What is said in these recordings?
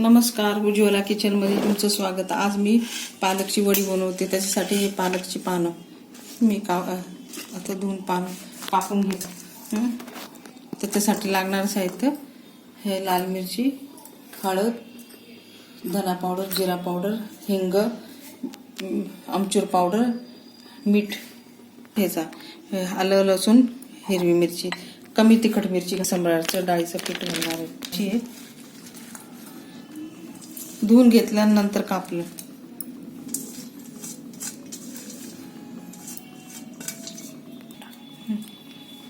नमस्कार उज्ज्वला किचनमध्ये तुमचं स्वागत. आज मी पालकची वडी बनवते. त्याच्यासाठी हे पालकची पानं. मी का आता धुवून पान कापून घेते. त्याच्यासाठी लागणारं साहित्य हे लाल मिरची हळद धना पावडर जिरा पावडर हिंग आमचूर पावडर मीठ ह्याचा हे आलं लसूण हिरवी मिरची कमी तिखट मिरची संबळाचं डाळीचं पीठ घालणार आहे. धुवून घेतल्यानंतर कापलं.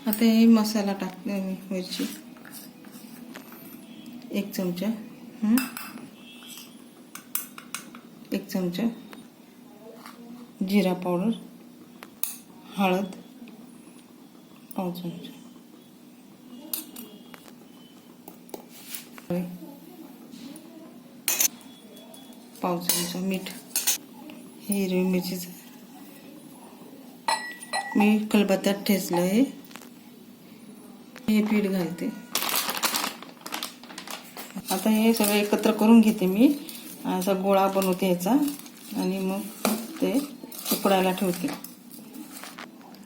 आता हे मसाला टाकते मी मिरची. एक चमचा. एक चमचा. जिरा पावडर. हळद. पाव चमचा. पाव चमचा मीठ हे हिरवी मिरचीचं मी कलबत्यात ठेचलं आहे हे पीठ घालते. आता हे सगळं एकत्र करून घेते मी. असा गोळा बनवते ह्याचा. आणि मग ते उकडायला ठेवते.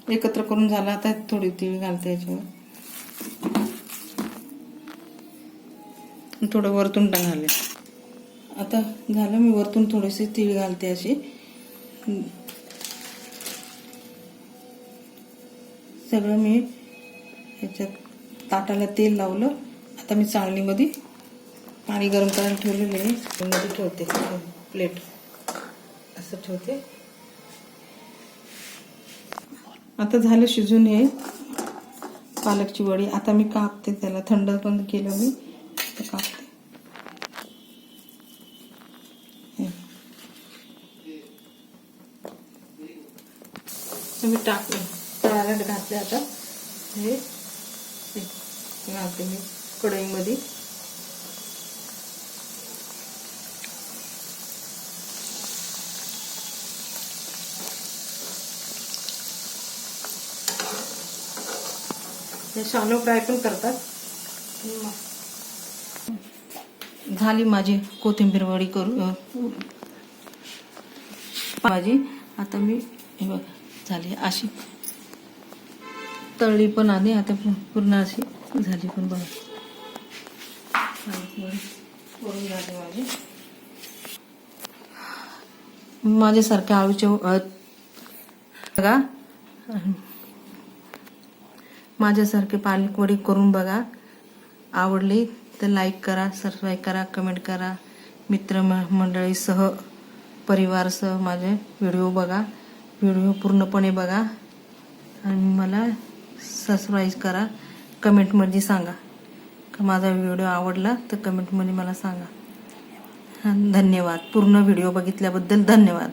एकत्र करून झालं आता थोडी तीळ घालते याच्यावर. थोडं वरतून घाले आता झालं मी वरतून थोडेसे तीळ घालते असे सगळं मी ह्याच्यात ताटाला तेल लावलं. आता मी चाळणीमध्ये पाणी गरम करायला ठेवलेलं आहे. त्यामध्ये ठेवते. प्लेट. असं ठेवते. आता झालं शिजून हे पालकची वडी. आता मी कापते त्याला. थंड पण केलं मी. कापते. मी टाकले. तळाला घातले आता. हे घालते मी कढईमध्ये. शालो फ्राय पण करतात. झाली माझी कोथिंबीर वडी करू माझी आता मी हे झाली. अशी तळली पण आली. आता पूर्ण अशी झाली पण बघा. करून झाली माझी माझ्यासारख्या आळूचे बघा. माझ्यासारखे पालक करून बघा. आवडली तर लाईक करा सबस्क्राईब करा कमेंट करा. मित्र मंडळीसह परिवारसह माझे व्हिडिओ बघा. व्हिडिओ पूर्णपणे बघा आणि मला सबस्क्राईब करा. कमेंटमध्ये सांगा. का माझा व्हिडिओ आवडला तर कमेंटमध्ये मला सांगा. धन्यवाद. पूर्ण व्हिडिओ बघितल्याबद्दल धन्यवाद.